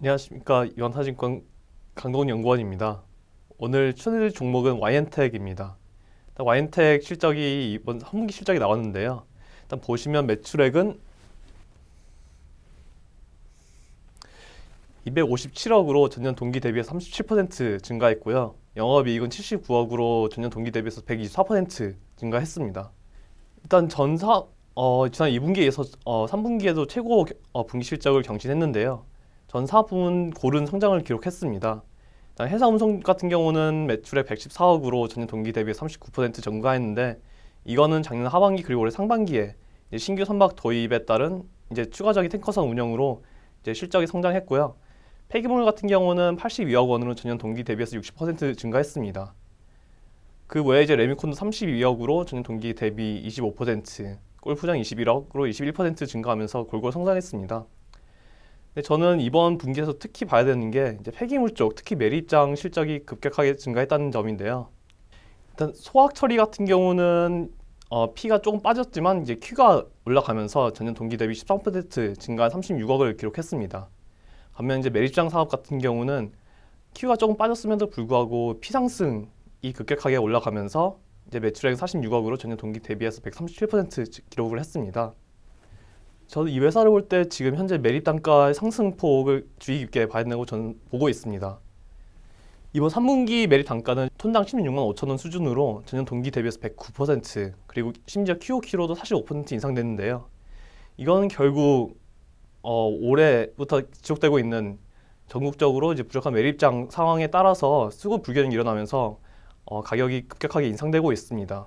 안녕하십니까 이원타증권 강동원 연구원입니다. 오늘 추천드릴 종목은. 일단 YN텍 실적이 이번 3분기 실적이 나왔는데요. 일단 보시면 매출액은 257억으로 전년 동기 대비해서 37% 증가했고요. 영업이익은 79억으로 전년 동기 대비해서 124% 증가했습니다. 일단 전사 어, 지난 2분기에서 어, 3분기에도 최고 어, 분기 실적을 경신했는데요. 전 사부문 고른 성장을 기록했습니다. 해상 운송 같은 경우는 매출액 114억으로 전년 동기 대비 39% 증가했는데 이거는 작년 하반기 그리고 올해 상반기에 신규 선박 도입에 따른 이제 추가적인 탱커선 운영으로 이제 실적이 성장했고요. 폐기물 같은 경우는 82억 원으로 전년 동기 대비해서 60% 증가했습니다. 그 외에 이제 레미콘도 32억으로 전년 동기 대비 25%, 골프장 21억으로 21% 증가하면서 골고루 성장했습니다. 근데 저는 이번 분기에서 특히 봐야 되는 게 이제 폐기물 쪽, 특히 매립장 실적이 급격하게 증가했다는 점인데요. 일단 소학 처리 같은 경우는 어, P가 조금 빠졌지만 이제 Q가 올라가면서 전년 동기 대비 13% 증가한 36억을 기록했습니다. 반면 이제 매립장 사업 같은 경우는 Q가 조금 빠졌음에도 불구하고 P 상승이 급격하게 올라가면서 이제 매출액 46억으로 전년 동기 대비해서 137% 기록을 했습니다. 저는 이 회사를 볼 때 지금 현재 매립 단가의 상승폭을 주의 깊게 봐야 된다고 저는 보고 있습니다. 이번 3분기 매립 단가는 톤당 16만 5천 원 수준으로 전년 동기 대비해서 109% 그리고 심지어 QOQ로도 45% 인상됐는데요. 이건 결국 어, 올해부터 지속되고 있는 전국적으로 이제 부족한 매립장 상황에 따라서 수급 불균형이 일어나면서 어, 가격이 급격하게 인상되고 있습니다.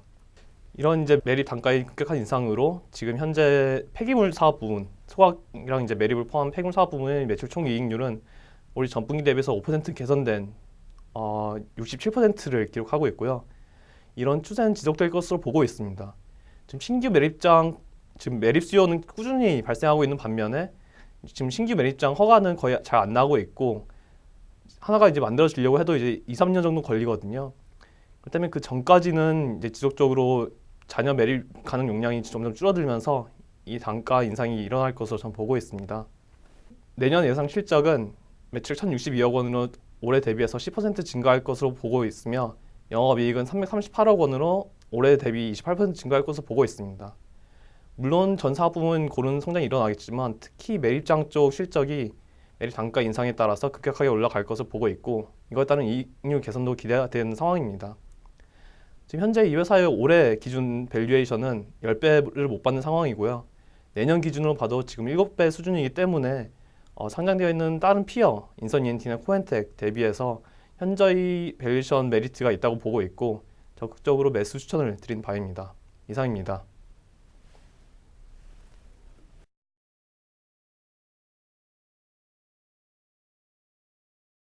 이런 이제 매립 단가의 급격한 인상으로 지금 현재 폐기물 사업 부분, 소각이랑 이제 매립을 포함한 폐기물 사업 부분의 매출 총 이익률은 올해 전분기 대비해서 5% 개선된 어, 67%를 기록하고 있고요. 이런 추세는 지속될 것으로 보고 있습니다. 지금 신규 매립장 지금 매립 수요는 꾸준히 발생하고 있는 반면에 지금 신규 매립장 허가는 거의 잘 안 나고 있고 하나가 이제 만들어지려고 해도 이제 2, 3년 정도 걸리거든요. 때문에 그 전까지는 이제 지속적으로 자녀 매립 가능 용량이 점점 줄어들면서 이 단가 인상이 일어날 것으로 저는 보고 있습니다. 내년 예상 실적은 매출 1,062억 원으로 올해 대비해서 10% 증가할 것으로 보고 있으며 영업이익은 338억 원으로 올해 대비 28% 증가할 것으로 보고 있습니다. 물론 전 사업 부문 고른 성장이 일어나겠지만 특히 매립장 쪽 실적이 매립 단가 인상에 따라서 급격하게 올라갈 것을 보고 있고 이거에 따른 이익률 개선도 기대가 되는 상황입니다. 지금 현재 이 회사의 올해 기준 밸류에이션은 10배를 못 받는 상황이고요. 내년 기준으로 봐도 지금 7배 수준이기 때문에 어, 상장되어 있는 다른 피어, 인선 ENT나 코엔텍 대비해서 현저히 밸류에이션 메리트가 있다고 보고 있고 적극적으로 매수 추천을 드린 바입니다. 이상입니다.